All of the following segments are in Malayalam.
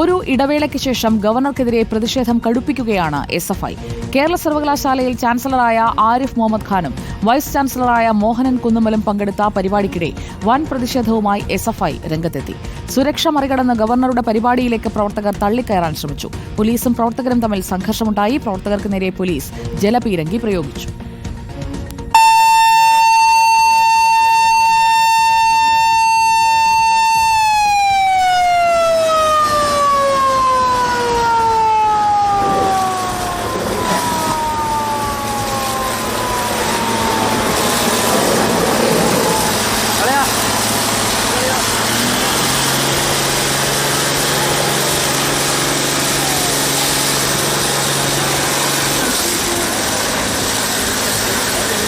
ഒരു ഇടവേളയ്ക്ക് ശേഷം ഗവർണർക്കെതിരെ പ്രതിഷേധം കടുപ്പിക്കുകയാണ് എസ് എഫ് ഐ. കേരള സർവകലാശാലയിൽ ചാൻസലറായ ആരിഫ് മുഹമ്മദ് ഖാനും വൈസ് ചാൻസലറായ മോഹനൻ കുന്നുമലും പങ്കെടുത്ത പരിപാടിക്കിടെ വൻ പ്രതിഷേധവുമായി എസ് എഫ് ഐ രംഗത്തെത്തി. സുരക്ഷ മറികടന്ന് ഗവർണറുടെ പരിപാടിയിലേക്ക് പ്രവർത്തകർ തള്ളിക്കയറാൻ ശ്രമിച്ചു. പോലീസും പ്രവർത്തകരും തമ്മിൽ സംഘർഷമുണ്ടായി. പ്രവർത്തകർക്ക് നേരെ പോലീസ് ജലപീരങ്കി പ്രയോഗിച്ചു.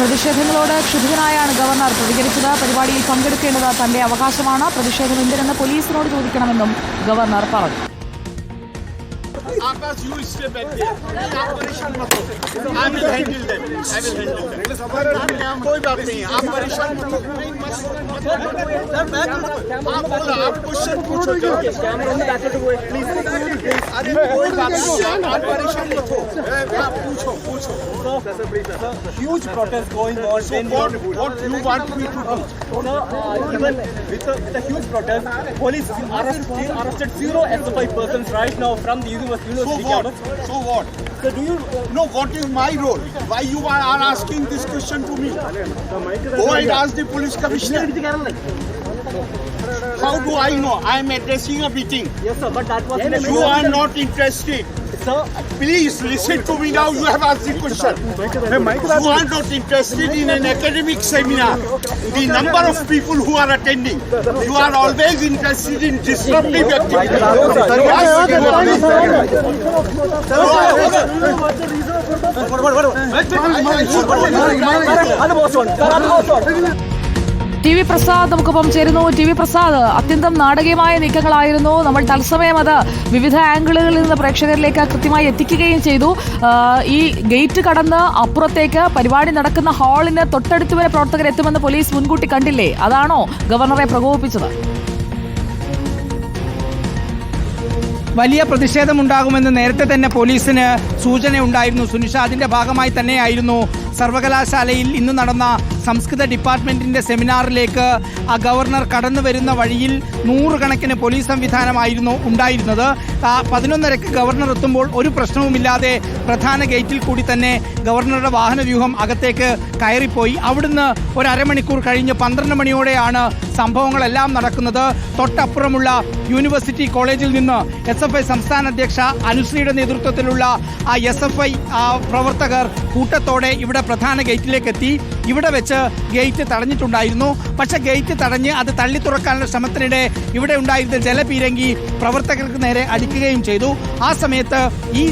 പ്രതിഷേധങ്ങളോട് ക്ഷുഭിതനായാണ് ഗവർണർ. പ്രതികരിച്ചത് പരിപാടിയിൽ പങ്കെടുക്കേണ്ടത് തന്റെ അവകാശമാണ്. പ്രതിഷേധം എന്തിനെന്ന് പോലീസിനോട് ചോദിക്കണമെന്നും ഗവർണർ പറഞ്ഞു. Akash, you stay back there. आप परेशान मत हो. I will handle them. I will handle them. कोई बात नहीं आप परेशान मत हो. हो, मत हो. आप बोला आप क्वेश्चन पूछो जल्दी. अरे कोई बात नहीं आप परेशान मत हो. आप पूछो पूछो. huge protest going on So in what what you want me to do? So, uh, even with the, with the huge protest, police arrest, arrested zero SFI persons right now from the university. So what? So what? So do you? No, what is my role? Why you are are asking this question to me? Go and ask the police commissioner. How do I know? I am addressing a meeting. Yes, sir. But that was You are not interested. Sir, Please listen to me now. You have asked the question. You are not interested in an academic seminar. The number of people who are attending. You are always interested in disruptive activities. Yes, you are. T V Prasad നമുക്കൊപ്പം ചേരുന്നു. ടി വി പ്രസാദ് അത്യന്തം നാടകീയമായ നീക്കങ്ങളായിരുന്നു. നമ്മൾ തത്സമയം അത് വിവിധ ആംഗിളുകളിൽ നിന്ന് പ്രേക്ഷകരിലേക്ക് കൃത്യമായി എത്തിക്കുകയും ചെയ്തു. ഈ ഗേറ്റ് കടന്ന് അപ്പുറത്തേക്ക് പരിപാടി നടക്കുന്ന ഹാളിന് തൊട്ടടുത്ത് വരെ പ്രവർത്തകർ എത്തുമെന്ന് പോലീസ് മുൻകൂട്ടി കണ്ടില്ലേ? അതാണോ ഗവർണറെ പ്രകോപിപ്പിച്ചത്? വലിയ പ്രതിഷേധമുണ്ടാകുമെന്ന് നേരത്തെ തന്നെ പോലീസിന് സൂചന ഉണ്ടായിരുന്നു സുനിഷ അതിന്റെ ഭാഗമായി തന്നെയായിരുന്നു സർവകലാശാലയിൽ ഇന്ന് നടന്ന സംസ്കൃത ഡിപ്പാർട്ട്മെന്റിന്റെ സെമിനാറിലേക്ക് ആ ഗവർണർ കടന്നു വരുന്ന വഴിയിൽ നൂറുകണക്കിന് പോലീസ് സംവിധാനമായിരുന്നു ഉണ്ടായിരുന്നത്. പതിനൊന്നരക്ക് ഗവർണർ എത്തുമ്പോൾ ഒരു പ്രശ്നവുമില്ലാതെ പ്രധാന ഗേറ്റിൽ കൂടി തന്നെ ഗവർണറുടെ വാഹനവ്യൂഹം അകത്തേക്ക് കയറിപ്പോയി. അവിടുന്ന് ഒരു അരമണിക്കൂർ കഴിഞ്ഞ് പന്ത്രണ്ട് മണിയോടെയാണ് സംഭവങ്ങളെല്ലാം നടക്കുന്നത്. തൊട്ടപ്പുറമുള്ള യൂണിവേഴ്സിറ്റി കോളേജിൽ നിന്ന് എസ് എഫ് ഐ സംസ്ഥാന അധ്യക്ഷ അനുശ്രീയുടെ നേതൃത്വത്തിലുള്ള ആ എസ് എഫ് ഐ പ്രവർത്തകർ കൂട്ടത്തോടെ ഇവിടെ പ്രധാന ഗേറ്റിലേക്ക് എത്തി. ഇവിടെ വെച്ച് ഗേറ്റ് തടഞ്ഞിട്ടുണ്ടായിരുന്നു. പക്ഷെ ഗേറ്റ് തടഞ്ഞ് അത് തള്ളി തുറക്കാനുള്ള ശ്രമത്തിനിടെ ഇവിടെ ഉണ്ടായിരുന്ന ജലപീരങ്കി പ്രവർത്തകർക്ക് നേരെ അടിക്കുകയും ചെയ്തു. ആ സമയത്ത് ഈ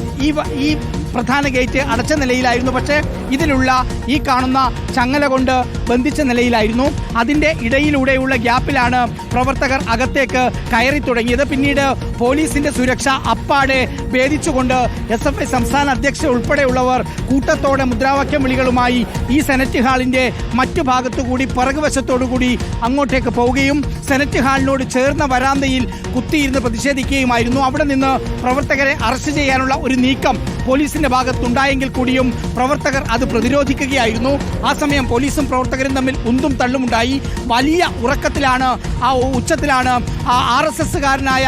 ഈ പ്രധാന ഗേറ്റ് അടച്ച നിലയിലായിരുന്നു. പക്ഷേ ഇതിലുള്ള ഈ കാണുന്ന ചങ്ങല കൊണ്ട് ബന്ധിച്ച നിലയിലായിരുന്നു. അതിന്റെ ഇടയിലൂടെയുള്ള ഗ്യാപ്പിലാണ് പ്രവർത്തകർ അകത്തേക്ക് കയറി തുടങ്ങിയത്. പിന്നീട് പോലീസിന്റെ സുരക്ഷ അപ്പാടെ ഭേദിച്ചുകൊണ്ട് എസ് എഫ് ഐ സംസ്ഥാന അധ്യക്ഷ ഉൾപ്പെടെയുള്ളവർ കൂട്ടത്തോടെ മുദ്രാവാക്യം വിളികളുമായി ഈ സെനറ്റ് ഹാളിന്റെ മറ്റു ഭാഗത്തുകൂടി പിറകുവശത്തോടുകൂടി അങ്ങോട്ടേക്ക് പോവുകയും സെനറ്റ് ഹാളിനോട് ചേർന്ന വരാന്തയിൽ കുത്തിയിരുന്ന് പ്രതിഷേധിക്കുകയുമായിരുന്നു. അവിടെ നിന്ന് പ്രവർത്തകരെ അറസ്റ്റ് ചെയ്യാനുള്ള ഒരു നീക്കം പോലീസിന്റെ ഭാഗത്തുണ്ടായെങ്കിൽ കൂടിയും പ്രവർത്തകർ അത് പ്രതിരോധിക്കുകയായിരുന്നു. ആ സമയം പോലീസും പ്രവർത്തകരും തമ്മിൽ ഉന്തും തള്ളുമുണ്ടായി. വലിയ ഉറക്കത്തിലാണ് ആ ഉച്ചത്തിലാണ് ആ ആർ എസ് എസ്സുകാരനായ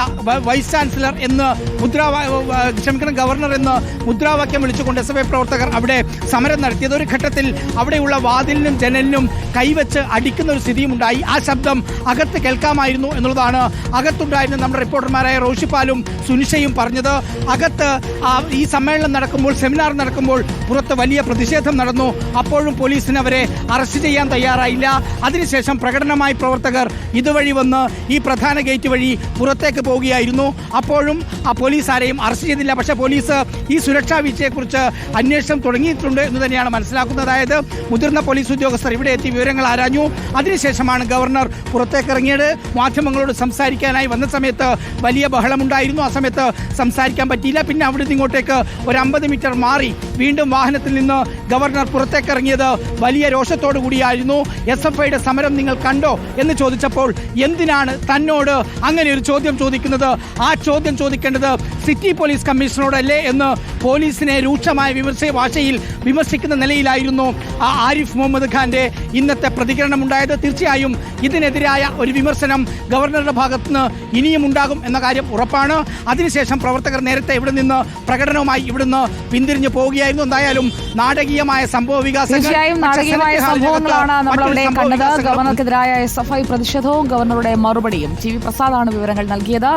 വൈസ് ചാൻസലർ എന്ന് മുദ്രാവാ ക്ഷമിക്കണം ഗവർണർ എന്ന് മുദ്രാവാക്യം വിളിച്ചുകൊണ്ട് എസ് എഫ് ഐ പ്രവർത്തകർ അവിടെ സമരം നടത്തിയത് ഒരു ഘട്ടത്തിൽ അവിടെയുള്ള വാതിലിനും ജനലിനും കൈവച്ച് അടിക്കുന്ന ഒരു സ്ഥിതിയും ഉണ്ടായി ആ ശബ്ദം അകത്ത് കേൾക്കാമായിരുന്നു എന്നുള്ളതാണ് അകത്തുണ്ടായിരുന്ന നമ്മുടെ റിപ്പോർട്ടർമാരായ റോഷിപ്പാലും സുനിഷയും പറഞ്ഞത്. അകത്ത് ഈ സമ്മേളനം നടക്കുമ്പോൾ സെമിനാർ നടക്കുമ്പോൾ പുറത്ത് വലിയ പ്രതിഷേധം നടന്നു. അപ്പോഴും പോലീസിന് അവരെ അറസ്റ്റ് ചെയ്യാൻ തയ്യാറായില്ല. അതിനുശേഷം പ്രകടനമായി പ്രവർത്തകർ ഇതുവഴി വന്ന് ഈ പ്രധാന ഗേറ്റ് വഴി പുറത്തേക്ക് പോവുകയായിരുന്നു. അപ്പോഴും ആ പോലീസ് ആരെയും അറസ്റ്റ് ചെയ്തില്ല പക്ഷേ പോലീസ് ഈ സുരക്ഷാ വീഴ്ചയെക്കുറിച്ച് അന്വേഷണം തുടങ്ങിയിട്ടുണ്ട് എന്ന് തന്നെയാണ് മനസ്സിലാക്കുന്നത് അതായത് മുതിർന്ന പോലീസ് ഉദ്യോഗസ്ഥർ ഇവിടെ എത്തി വിവരങ്ങൾ ആരാഞ്ഞു. അതിനുശേഷമാണ് ഗവർണർ പുറത്തേക്ക് ഇറങ്ങിയത്. മാധ്യമങ്ങളോട് സംസാരിക്കാനായി വന്ന സമയത്ത് വലിയ ബഹളമുണ്ടായിരുന്നു. ആ സമയത്ത് സംസാരിക്കാൻ പറ്റിയില്ല. പിന്നെ അവിടെ ഇങ്ങോട്ടേക്ക് ഒരു അമ്പത് മീറ്റർ മാറി വീണ്ടും വാഹനത്തിൽ നിന്ന് ഗവർണർ പുറത്തേക്കിറങ്ങിയത് വലിയ രോഷത്തോടു കൂടിയായിരുന്നു. എസ് എഫ് ഐയുടെ സമരം നിങ്ങൾ കണ്ടോ എന്ന് ചോദിച്ചപ്പോൾ എന്തിനാണ് തന്നോട് അങ്ങനെ ഒരു ചോദ്യം ചോദിക്കുന്നത്? ആ ചോദ്യം ചോദിക്കേണ്ടത് സിറ്റി പോലീസ് കമ്മീഷണറോടല്ലേ എന്ന് പോലീസിനെ രൂക്ഷമായ വിമർശ ഭാഷയിൽ വിമർശിക്കുന്ന നിലയിലായിരുന്നു ആരിഫ് മുഹമ്മദ് ഖാന്റെ ഇന്നത്തെ പ്രതികരണം ഉണ്ടായത് തീർച്ചയായും ഇതിനെതിരായ ഒരു വിമർശനം ഗവർണറുടെ ഭാഗത്തുനിന്ന് ഇനിയും ഉണ്ടാകും എന്ന കാര്യം ഉറപ്പാണ്. അതിനുശേഷം പ്രവർത്തകർ നേരത്തെ ഇവിടെ നിന്ന് പ്രകടനവുമായി ഇവിടുന്ന് പിന്തിരിഞ്ഞു പോവുകയായിരുന്നു എന്തായാലും നാടകീയമായ സംഭവ വികാസങ്ങൾ തീർച്ചയായും നാടകീയമായ സംഭവങ്ങളാണ് കണ്ടത്. ഗവർണർക്കെതിരായ എസ് എഫ് ഐ പ്രതിഷേധവും ഗവർണറുടെ മറുപടിയും. ടി വി പ്രസാദാണ് വിവരങ്ങൾ നൽകിയത്.